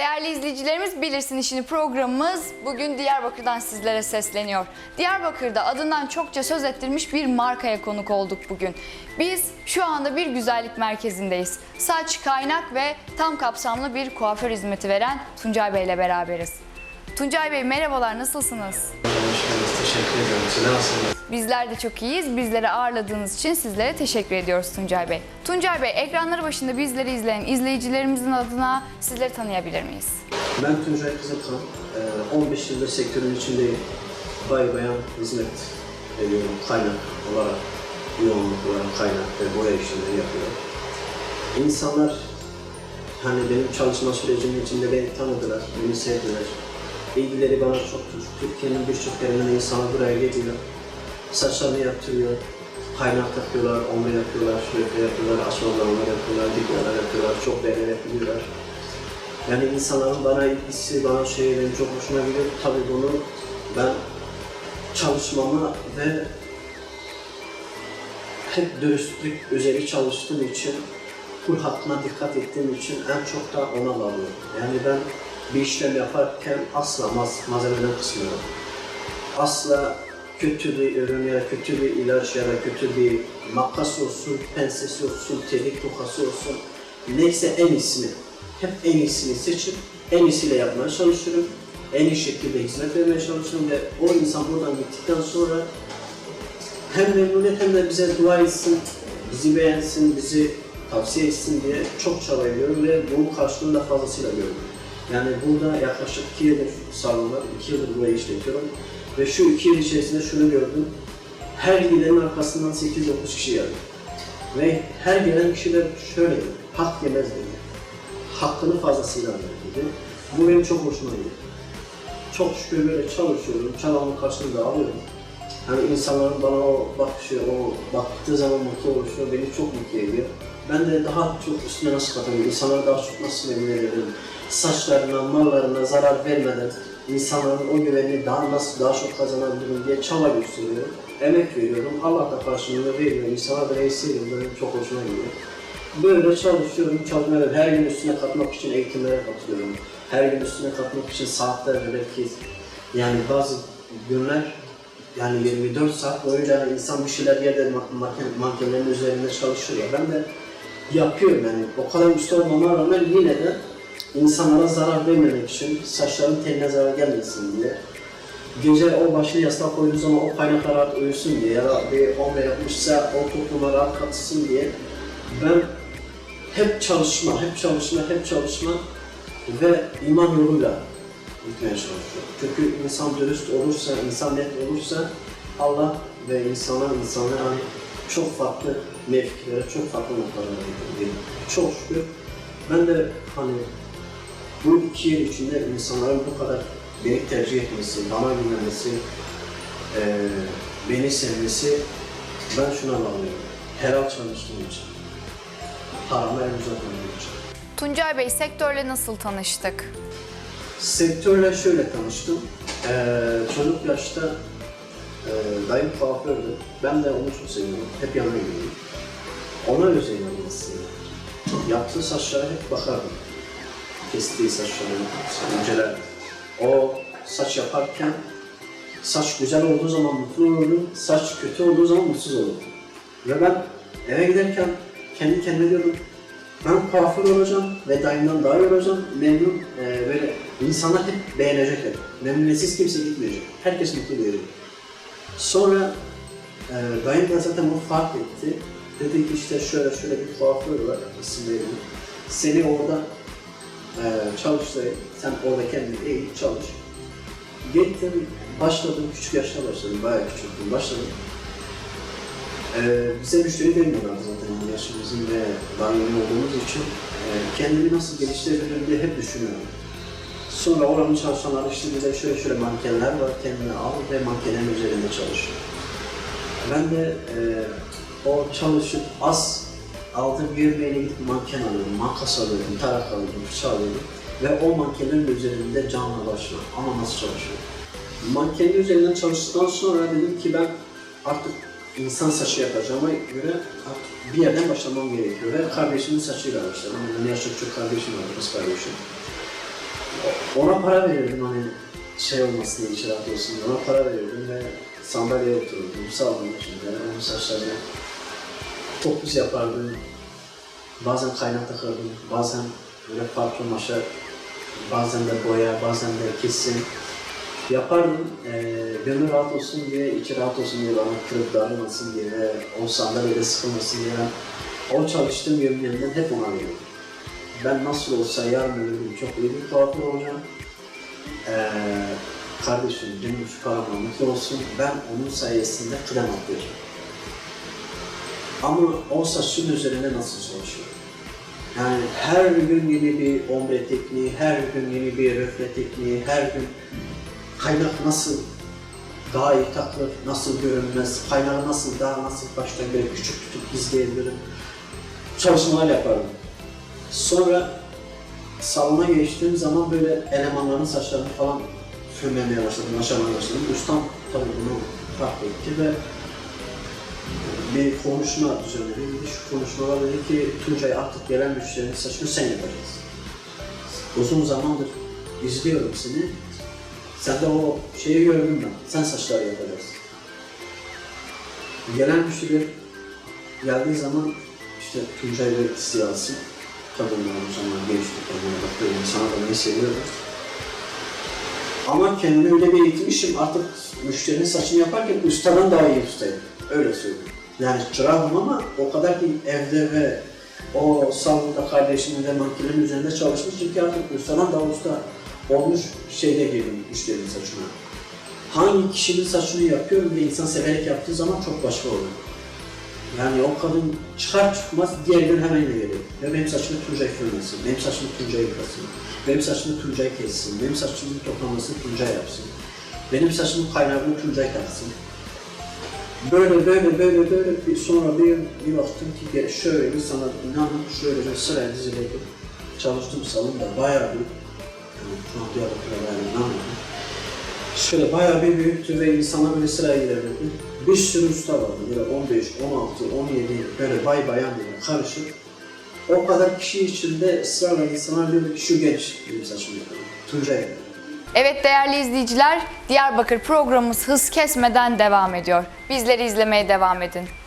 Değerli izleyicilerimiz Bilirsin İşini programımız bugün Diyarbakır'dan sizlere sesleniyor. Diyarbakır'da adından çokça söz ettirmiş bir markaya konuk olduk bugün. Biz şu anda bir güzellik merkezindeyiz. Saç, kaynak ve tam kapsamlı bir kuaför hizmeti veren Tuncay Bey ile beraberiz. Tuncay Bey merhabalar nasılsınız? Hoş geldiniz. Teşekkür ediyorum. Siz nasılsınız? Bizler de çok iyiyiz. Bizleri ağırladığınız için sizlere teşekkür ediyoruz Tuncay Bey. Tuncay Bey ekranları başında bizleri izleyen izleyicilerimizin adına sizleri tanıyabilir miyiz? Ben Tuncay Kızılkan. Ee, 15 yıldır sektörün içindeyim. Bay bayan hizmet veriyorum. Kaynak olarak, yoğunluk olarak kaynak ve boya işlemleri yapıyorum. İnsanlar hani benim çalışma sürecimin içinde beni tanıdılar, beni sevdiler. İlgileri bana çoktur. Türkiye'nin birçok yerinden insanlar buraya geliyor. Saçlarını yaptırıyor. Kaynak takıyorlar, omre yapıyorlar, şöyle yapıyorlar, asmalarlar yapıyorlar, dikyalar yapıyorlar, çok beğenerek biliyorlar. Yani insanların bana ilgisi, bana şeylerin çok hoşuma gidiyor. Tabii bunu ben çalışmama ve hep dürüstlük üzeri çalıştığım için, kul hakkına dikkat ettiğim için en çok da ona bağlıyorum. Yani ben bir işlem yaparken asla maz- malzemeden kısmıyorum. Asla kötü bir ürün ya da kötü bir ilaç ya da kötü bir makas olsun, pensesi olsun, telik tokası olsun. Neyse en iyisini, hep en iyisini seçip en iyisiyle yapmaya çalışıyorum. En iyi şekilde hizmet vermeye çalışıyorum ve o insan buradan gittikten sonra hem memnuniyet hem de bize dua etsin, bizi beğensin, bizi tavsiye etsin diye çok çaba ediyorum ve bunun karşılığını da fazlasıyla görüyorum. Yani burada yaklaşık iki yıldır salon var, iki yıldır burayı işletiyorum. Ve şu iki yıl içerisinde şunu gördüm. Her gidenin arkasından 8-9 kişi geldi. Ve her gelen kişi de şöyle dedi, hak yemez dedi. Hakkını fazlasıyla ver dedi. Bu benim çok hoşuma gidiyor. Çok şükür böyle çalışıyorum, çabamın karşılığını da alıyorum. Hani insanların bana o bakışı, o baktığı zaman mutlu oluşu beni çok mutlu ediyor. Ben de daha çok üstüne nasıl katabilirim, insanlara daha çok nasıl memnun edebilirim, saçlarına, mallarına zarar vermeden insanların o güvenini daha nasıl daha çok kazanabilirim diye çaba gösteriyorum, emek veriyorum, Allah da karşılığını veriyor, insana da hissediyorum, benim çok hoşuma gidiyor. Böyle çalışıyorum, çalışmaya her gün üstüne katmak için eğitimlere katılıyorum. Her gün üstüne katmak için saatlerce belki yani bazı günler yani 24 saat boyunca insan bir şeyler yerde ma- manken, mankenlerin üzerinde çalışıyor. Ben de yapıyorum yani. O kadar usta olmama rağmen yine de insanlara zarar vermemek için, saçların teline zarar gelmesin diye. Gece o başını yastığa koyduğu zaman o kaynaklar uyusun diye ya da bir omre yapmışsa o topluma rahat katılsın diye ben hep çalışma, hep çalışma, hep çalışma ve iman yoluyla gitmeye çalışıyorum. Çünkü insan dürüst olursa, insan net olursa Allah ve insana, insanlara hani çok farklı mevkilere, çok farklı noktalara gidiyor. Çok şükür ben de hani bu iki yıl içinde insanların bu kadar beni tercih etmesi, bana güvenmesi, eee beni sevmesi ben şuna bağlıyorum. Helal çalıştığım için. Harama el uzatmadığım için. Tuncay Bey sektörle nasıl tanıştık? Sektörle şöyle tanıştım. Ee, çocuk yaşta e, dayım kuafördü. Ben de onu çok seviyorum. Hep yanına gidiyordum. Ona özeniyordum aslında. Yaptığı saçlara hep bakardım. Kestiği saçlarını, incelerdim. O saç yaparken saç güzel olduğu zaman mutlu olurdum, saç kötü olduğu zaman mutsuz olurdum. Ve ben eve giderken kendi kendime diyordum, ben kuaför olacağım ve dayımdan daha iyi olacağım. Memnun, e, böyle insanlar hep beğenecek hep. Memnuniyetsiz kimse gitmeyecek. Herkes mutlu diyecek. Sonra e, dayım da zaten bunu fark etti. Dedi ki işte şöyle şöyle bir kuaför var, isim verelim. Seni orada e, çalıştırayım. Sen orada kendini eğit, çalış. Gittim, başladım, küçük yaşta başladım, bayağı küçüktüm, başladım. Ee, bize müşteri vermiyorlardı zaten yaşımızın ve daha olduğumuz için e, kendimi nasıl geliştirebilirim diye hep düşünüyorum. Sonra oranın çalışanları işte bize şöyle şöyle mankenler var kendine al ve mankenin üzerinde çalış. Ben de e, o çalışıp az aldığım yemeğine gidip manken alıyordum, makas alıyordum, tarak alıyordum, fırça alıyordum ve o mankenlerin üzerinde canla başla ama nasıl çalışıyor. Mankenin üzerinden çalıştıktan sonra dedim ki ben artık insan saçı yapacağıma göre bir yerden başlamam gerekiyor ve kardeşimin saçıyla başladım. Benim yaşlı küçük kardeşim var, kız kardeşim. Ona para verirdim hani şey olmasın diye, rahat olsun diye. Ona para verirdim ve sandalyeye otururdum. Salonun içinde. Onun saçlarını topuz yapardım. Bazen kaynak takardım. Bazen böyle farklı maşa, bazen de boya, bazen de kesim yapardım. Ee, gönül rahat olsun diye, içi rahat olsun diye, bana kırıp darılmasın diye o sandalyede sıkılmasın diye o çalıştığım yönden hep ona veriyordum. Ben nasıl olsa yarın öbür gün çok iyi bir kuaför olacağım. Ee, kardeşim benim şu paramla mutlu olsun. Ben onun sayesinde krem atlayacağım. Ama o saçın üzerine nasıl çalışıyor? Yani her gün yeni bir ombre tekniği, her gün yeni bir röfle tekniği, her gün kaynak nasıl daha iyi takılır, nasıl görünmez, kaynağı nasıl daha nasıl baştan böyle küçük tutup gizleyebilirim. Çalışmalar yapardım. Sonra salona geçtiğim zaman böyle elemanların saçlarını falan fırmamaya başladım, aşamaya başladım. Ustam tabii bunu fark etti ve bir konuşma düzenledi. Şu konuşmalar dedi ki Tuncay artık gelen müşterinin saçını sen yapacaksın. Uzun zamandır izliyorum seni. Sen de o şeyi gördüm ben. Sen saçları yapacaksın. Gelen müşteri geldiği zaman işte Tuncay ve siyasi kadınlar o zaman gençlik kadınlar bakıyorum sana da ne seviyorum. Ama kendimi öyle bir eğitmişim artık müşterinin saçını yaparken ustadan daha iyi ustayım. Öyle söyleyeyim. Yani çırağım ama o kadar ki evde ve o salonda kardeşimin ve makinenin üzerinde çalışmışım ki artık ustadan daha usta olmuş şeyde girdim müşterinin saçına. Hangi kişinin saçını yapıyorum ve insan severek yaptığı zaman çok başka oluyor. Yani o kadın çıkar çıkmaz diğer gün hemen geliyor. Ve benim saçımı Tuncay fırlasın, benim saçımı Tuncay yıkasın, benim saçımı Tuncay kessin, benim saçımın toplamasını Tuncay yapsın, benim saçımın kaynağını Tuncay taksın. Böyle böyle böyle böyle bir sonra bir, bir baktım ki gel şöyle sana inanın şöyle sıraya dizileydim. Çalıştığım salonda bayağı bir, yani şu an Diyarbakır'a bayağı inanmıyorum. Şöyle bayağı bir büyüktü ve insana böyle sıraya giderdi. Bir sürü usta vardı böyle 15, 16, 17 böyle bay bayan böyle karışık. O kadar kişi içinde ısrarla insanlar diyordu ki şu genç benim saçımı yapıyor. Evet değerli izleyiciler, Diyarbakır programımız hız kesmeden devam ediyor. Bizleri izlemeye devam edin.